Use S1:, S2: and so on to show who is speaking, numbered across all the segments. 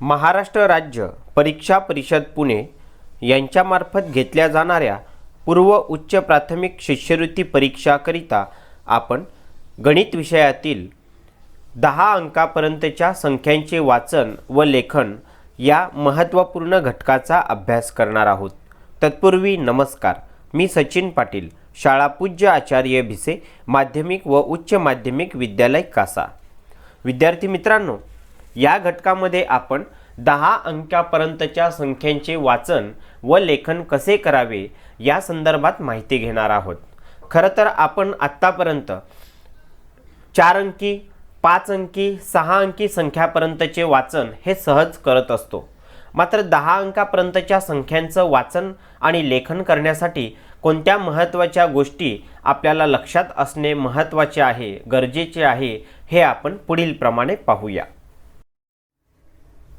S1: महाराष्ट्र राज्य परीक्षा परिषद पुणे यांच्यामार्फत घेतल्या जाणाऱ्या पूर्व उच्च प्राथमिक शिष्यवृत्ती परीक्षाकरिता आपण गणित विषयातील दहा अंकापर्यंतच्या संख्यांचे वाचन व लेखन या महत्त्वपूर्ण घटकाचा अभ्यास करणार आहोत. तत्पूर्वी नमस्कार. मी सचिन पाटील शाळा पूज्य आचार्य भिसे माध्यमिक व उच्च माध्यमिक विद्यालय कासा. विद्यार्थी मित्रांनो या घटकामध्ये आपण दहा अंकापर्यंतच्या संख्यांचे वाचन व लेखन कसे करावे या संदर्भात माहिती घेणार आहोत. खरं तर आपण आत्तापर्यंत चार अंकी पाच अंकी सहा अंकी संख्यापर्यंतचे वाचन हे सहज करत असतो. मात्र दहा अंकापर्यंतच्या संख्यांचं वाचन आणि लेखन करण्यासाठी कोणत्या महत्त्वाच्या गोष्टी आपल्याला लक्षात असणे महत्त्वाचे आहे गरजेचे आहे हे आपण पुढील प्रमाणे पाहूया.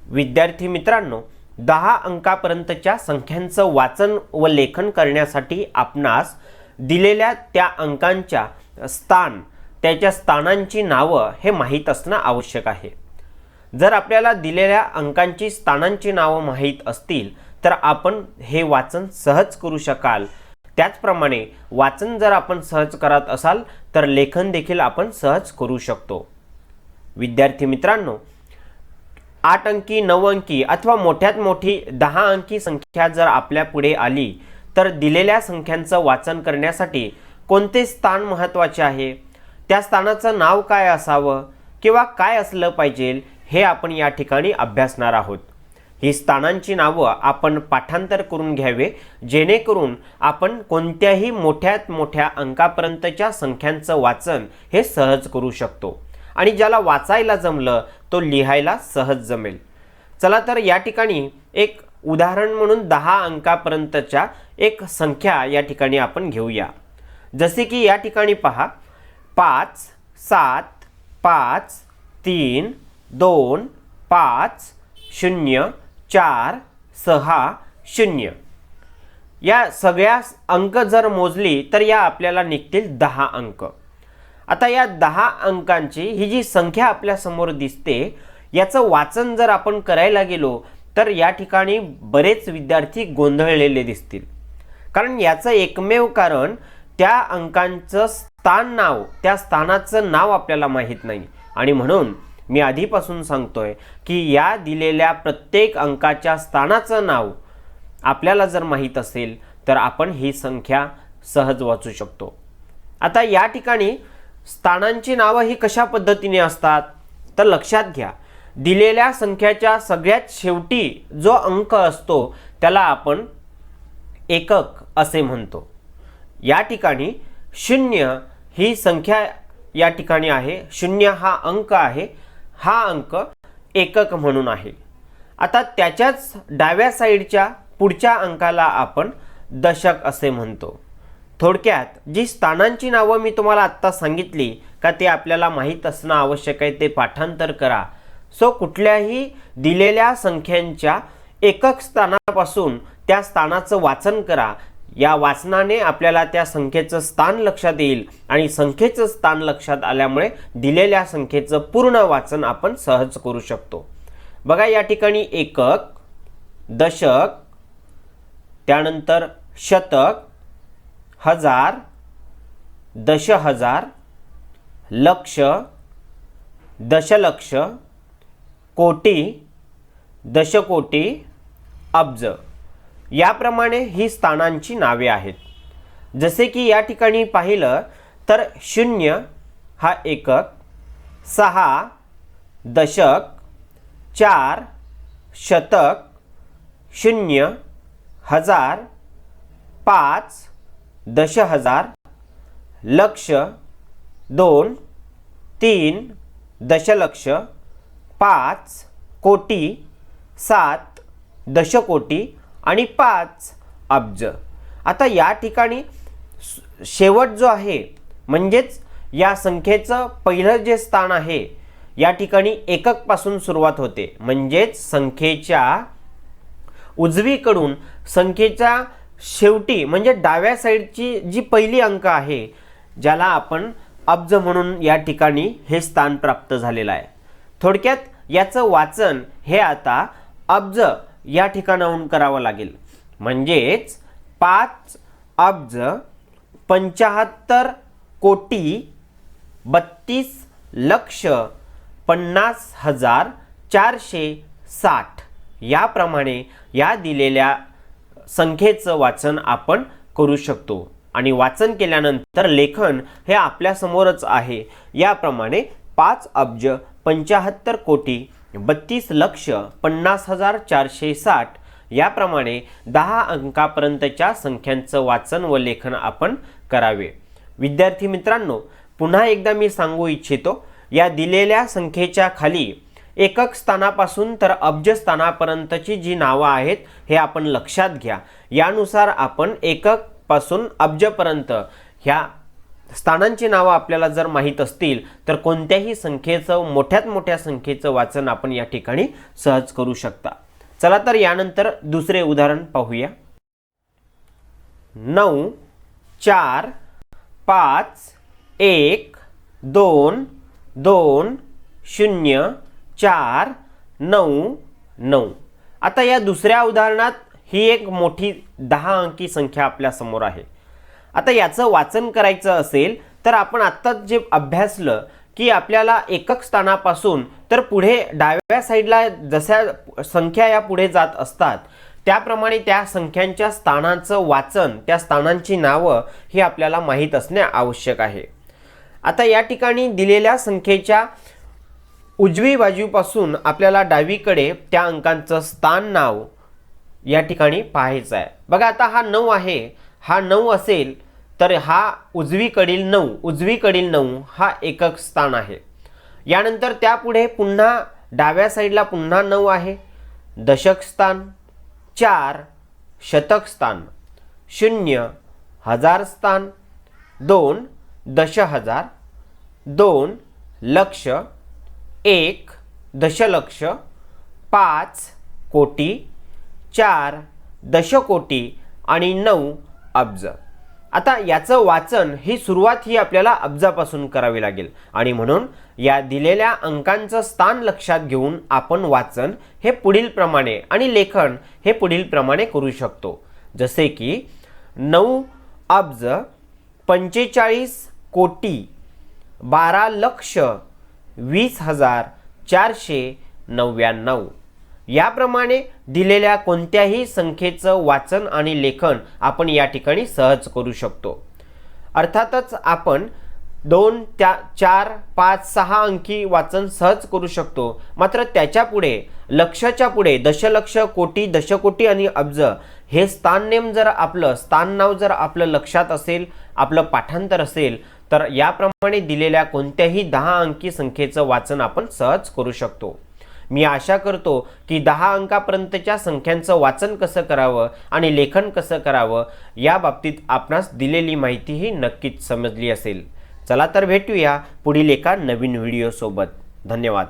S1: विद्यार्थी मित्रांनो दहा अंकापर्यंतच्या संख्यांचं वाचन व लेखन करण्यासाठी आपणास दिलेल्या त्या अंकांच्या स्थान त्याच्या स्थानांची नावं हे माहीत असणं आवश्यक आहे. जर आपल्याला दिलेल्या अंकांची स्थानांची नावं माहीत असतील तर आपण हे वाचन सहज करू शकाल. त्याचप्रमाणे वाचन जर आपण सहज करत असाल तर लेखन देखील आपण सहज करू शकतो. विद्यार्थी मित्रांनो आठ अंकी नऊ अंकी अथवा मोठ्यात मोठी दहा अंकी संख्या जर आपल्या पुढे आली तर दिलेल्या संख्यांचं वाचन करण्यासाठी कोणते स्थान महत्त्वाचे आहे? त्या स्थानाचं नाव काय असावं किंवा काय असलं पाहिजे हे आपण या ठिकाणी अभ्यासणार आहोत. ही स्थानांची नावं आपण पाठांतर करून घ्यावे जेणेकरून आपण कोणत्याही मोठ्यात मोठ्या अंकापर्यंतच्या संख्यांचं वाचन हे सहज करू शकतो. आणि ज्याला वाचायला जमलं तो लिहायला सहज जमेल. चला तर या ठिकाणी एक उदाहरण म्हणून दहा अंकापर्यंतच्या एक संख्या या ठिकाणी आपण घेऊया. जसे की या ठिकाणी पहा. पाच सात पाच तीन दोन पाच शून्य चार सहा शून्य. या सगळ्या अंक जर मोजली तर या आपल्याला निघतील दहा अंक. आता या दहा अंकांची ही जी संख्या आपल्यासमोर दिसते याचं वाचन जर आपण करायला गेलो तर या ठिकाणी बरेच विद्यार्थी गोंधळलेले दिसतील. कारण याचं एकमेव कारण त्या अंकांचं स्थान नाव त्या स्थानाचं नाव आपल्याला माहीत नाही. आणि म्हणून मी आधीपासून सांगतोय की या दिलेल्या प्रत्येक अंकाच्या स्थानाचं नाव आपल्याला जर माहीत असेल तर आपण ही संख्या सहज वाचू शकतो. आता या ठिकाणी स्थानांची नावं ही कशा पद्धतीने असतात? तर लक्षात घ्या. दिलेल्या संख्याच्या सगळ्यात शेवटी जो अंक असतो त्याला आपण एकक असे म्हणतो. या ठिकाणी शून्य ही संख्या या ठिकाणी आहे. शून्य हा अंक आहे. हा अंक एकक म्हणून आहे. आता त्याच्याच डाव्या साईडच्या पुढच्या अंकाला आपण दशक असे म्हणतो. थोडक्यात जी स्थानांची नावं मी तुम्हाला आत्ता सांगितली का ते आपल्याला माहीत असणं आवश्यक आहे ते पाठांतर करा. सो कुठल्याही दिलेल्या संख्यांच्या एकक स्थानापासून त्या स्थानाचं वाचन करा. या वाचनाने आपल्याला त्या संख्येचं स्थान लक्षात येईल आणि संख्येचं स्थान लक्षात आल्यामुळे दिलेल्या संख्येचं पूर्ण वाचन आपण सहज करू शकतो. बघा या ठिकाणी एकक दशक त्यानंतर शतक हजार दश हजार लक्ष दशलक्ष कोटी दशकोटी अब्ज. याप्रमाणे ही स्थानांची नावे आहेत. जसे की या ठिकाणी पाहिलं तर शून्य हा एकक सहा दशक चार शतक शून्य हजार पाच दश हजार लक्ष दोन तीन दशलक्ष पाच कोटी सात दशकोटी आणि पाच अब्ज. आता या ठिकाणी शेवट जो आहे म्हणजेच या संख्येचं पहिलं जे स्थान आहे या ठिकाणी एककपासून सुरुवात होते. म्हणजेच संख्येच्या उजवीकडून संख्येच्या शेवटी म्हणजे डाव्या साईडची जी पहिली अंक आहे ज्याला आपण अब्ज म्हणून या ठिकाणी हे स्थान प्राप्त झालेलं आहे. थोडक्यात याचं वाचन हे आता अब्ज या ठिकाणाहून करावं लागेल. म्हणजेच पाच अब्ज पंचाहत्तर कोटी बत्तीस लक्ष पन्नास हजार चारशे साठ याप्रमाणे या दिलेल्या संख्येचं वाचन आपण करू शकतो. आणि वाचन केल्यानंतर लेखन हे आपल्यासमोरच आहे. याप्रमाणे पाच अब्ज पंचाहत्तर कोटी बत्तीस लक्ष पन्नास हजार चारशे साठ याप्रमाणे दहा अंकापर्यंतच्या संख्यांचं वाचन व लेखन आपण करावे. विद्यार्थी मित्रांनो पुन्हा एकदा मी सांगू इच्छितो या दिलेल्या संख्येच्या खाली एकक स्थानापासून तर अब्ज स्थानापर्यंतची जी नावं आहेत हे आपण लक्षात घ्या. यानुसार आपण एककपासून अब्जपर्यंत ह्या स्थानांची नावं आपल्याला जर माहीत असतील तर कोणत्याही संख्येचं मोठ्यात मोठ्या संख्येचं वाचन आपण या ठिकाणी सहज करू शकता. चला तर यानंतर दुसरे उदाहरण पाहूया. नऊ चार पाच एक दोन दोन शून्य चार नऊ नऊ. आता या दुसऱ्या उदाहरणात ही एक मोठी दहा अंकी संख्या आपल्यासमोर आहे. आता याचं वाचन करायचं असेल तर आपण आत्ताच जे अभ्यासलं की आपल्याला एकक स्थानापासून तर पुढे डाव्या साईडला जशा संख्या या पुढे जात असतात त्याप्रमाणे त्या संख्यांच्या स्थानाचं वाचन त्या स्थानांची नावं ही आपल्याला माहीत असणे आवश्यक आहे. आता या ठिकाणी दिलेल्या संख्येच्या उजवी बाजूपासून आपल्याला डावीकडे त्या अंकांचं स्थान नाव या ठिकाणी पाहायचं आहे. बघा आता हा नऊ आहे. हा नऊ असेल तर हा उजवीकडील नऊ उजवीकडील नऊ हा एकक स्थान आहे. यानंतर त्यापुढे पुन्हा डाव्या साईडला पुन्हा नऊ आहे. दशक स्थान चार शतक स्थान शून्य हजार स्थान दोन दश हजार दोन लक्ष एक दशलक्ष पाच कोटी चार दशकोटी आणि नऊ अब्ज. आता याचं वाचन ही सुरुवात ही आपल्याला अब्जापासून करावी लागेल. आणि म्हणून या दिलेल्या अंकांचं स्थान लक्षात घेऊन आपण वाचन हे पुढील प्रमाणे आणि लेखन हे पुढील प्रमाणे करू शकतो. जसे की नऊ अब्ज पंचेचाळीस कोटी बारा लक्ष वीस हजार चारशे नव्याण्णव. याप्रमाणे दिलेल्या कोणत्याही संख्येचं वाचन आणि लेखन आपण या ठिकाणी सहज करू शकतो. अर्थातच आपण दोन त्या चार पाच सहा अंकी वाचन सहज करू शकतो. मात्र त्याच्या पुढे लक्षच्या पुढे दशलक्ष कोटी दशकोटी आणि अब्ज हे स्थाननेम जर आपलं स्थान नाव जर आपलं लक्षात असेल आपलं पाठांतर असेल तर याप्रमाणे दिलेल्या कोणत्याही दहा अंकी संख्येचं वाचन आपण सहज करू शकतो. मी आशा करतो की दहा अंकापर्यंतच्या संख्यांचं वाचन कसं करावं आणि लेखन कसं करावं या बाबतीत आपणास दिलेली माहिती ही नक्कीच समजली असेल. चला तर भेटूया पुढील एका नवीन व्हिडिओसोबत. धन्यवाद.